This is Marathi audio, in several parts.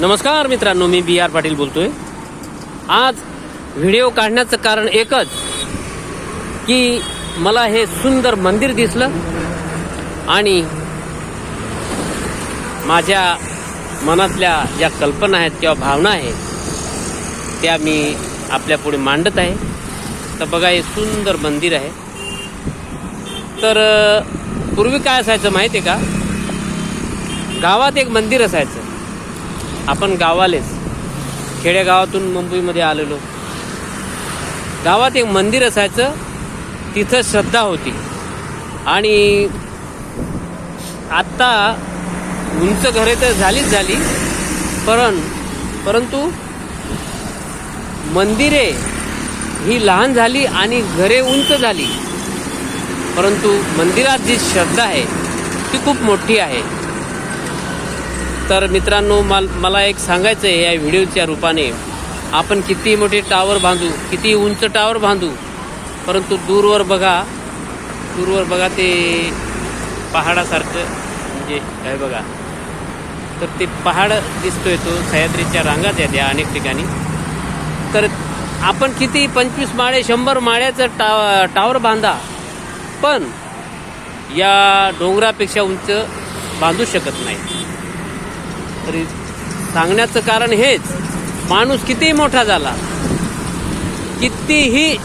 नमस्कार मित्रांनो मी बी आर पाटील बोलतोय. आज व्हिडिओ काढण्याचं कारण एकच की मला हे सुंदर मंदिर दिसलं आणि माझ्या मनातल्या ज्या कल्पना आहेत किंवा भावना आहेत त्या मी आपल्या पुढे मांडत आहे. तर बघा हे सुंदर मंदिर आहे. तर पूर्वी काय असायचं माहिती आहे का? गावात एक मंदिर असायचं. आपण गावालेच. खेडेगावातून मुंबईमध्ये आलेलो. गावात एक मंदिर असायचं तिथं श्रद्धा होती. आणि आत्ता उंच घरे तर झालीच झाली पण परंतु मंदिरे ही लहान झाली आणि घरे उंच झाली. परंतु मंदिरात जी श्रद्धा आहे ती खूप मोठी आहे. तर मित्रांनो मल मला एक सांगायचं आहे या व्हिडिओच्या रूपाने. आपण किती मोठे टावर बांधू किती उंच टावर बांधू परंतु दूरवर बघा दूरवर बघा ते पहाडासारखं म्हणजे काय बघा. तर ते पहाड दिसतोय तो सह्याद्रीच्या रांगात आहेत अनेक ठिकाणी. तर आपण किती पंचवीस माळे शंभर माळ्याचं टा टावर बांधा पण या डोंगरापेक्षा उंच बांधू शकत नाही. तरी सांगण्याचं कारण हेच. माणूस कितीही मोठा झाला कितीही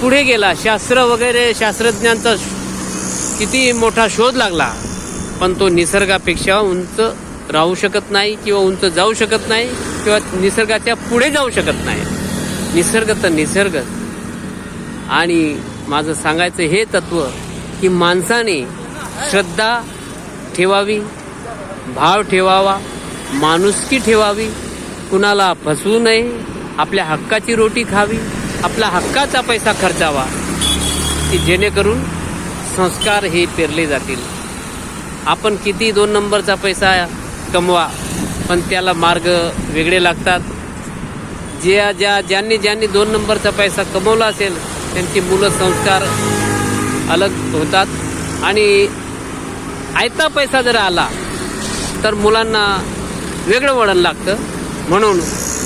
पुढे गेला शास्त्र वगैरे शास्त्रज्ञांचा श- किती मोठा शोध लागला पण तो निसर्गापेक्षा उंच राहू शकत नाही किंवा उंच जाऊ शकत नाही किंवा निसर्गाच्या पुढे जाऊ शकत नाही. निसर्ग तर निसर्ग. आणि माझं सांगायचं हे तत्व की माणसाने श्रद्धा ठेवावी भाव ठेवावा माणुसकी ठेवावी कुणाला फसवू नये आपल्या हक्काची रोटी खावी आपला हक्काचा पैसा खर्चावा की जेणेकरून संस्कार हे पेरले जातील. आपण किती दोन नंबरचा पैसा कमवा पण त्याला मार्ग वेगळे लागतात. ज्या ज्या ज्यांनी ज्यांनी दोन नंबरचा पैसा कमवला असेल त्यांची मुलं संस्कार अलग होतात. आणि आयता पैसा जर आला तर मुलांना वेगळं वळण लागतं. म्हणून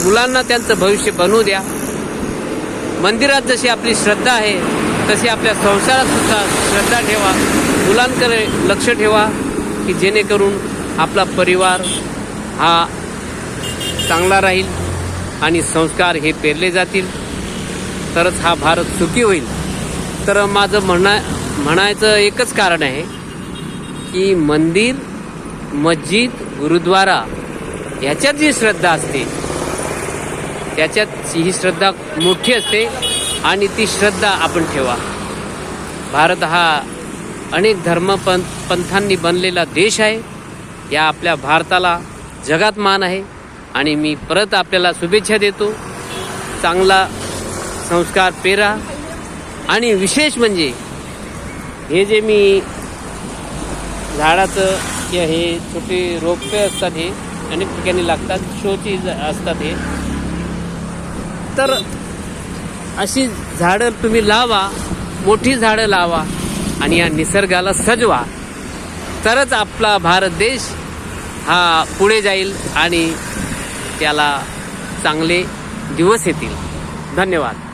मुलांना त्यांचं भविष्य बनवू द्या. मंदिरात जशी आपली श्रद्धा आहे तशी आपल्या संसारात सुद्धा श्रद्धा ठेवा. मुलांकडे लक्ष ठेवा की जेणेकरून आपला परिवार हा चांगला राहील आणि संस्कार हे पेरले जातील. तरच हा भारत सुखी होईल. तर माझं म्हणा म्हणायचं एकच कारण आहे की मंदिर मस्जिद गुरुद्वारा ह्याच्यात जी श्रद्धा असते त्याच्यात ही श्रद्धा मोठी असते आणि ती श्रद्धा आपण ठेवा. भारत हा अनेक धर्म पंथांनी बनलेला देश आहे. या आपल्या भारताला जगात मान आहे आणि मी परत आपल्याला शुभेच्छा देतो. चांगला संस्कार पेरा आणि विशेष म्हणजे हे जे मी झाडाचं किंवा हे छोटे रोपे असतात हे अनेक ठिकाणी लागतात शोची असतात हे. तर अशी झाडं तुम्ही लावा मोठी झाडं लावा आणि या निसर्गाला सजवा. तरच आपला भारत देश हा पुढे जाईल आणि त्याला चांगले दिवस येतील. धन्यवाद.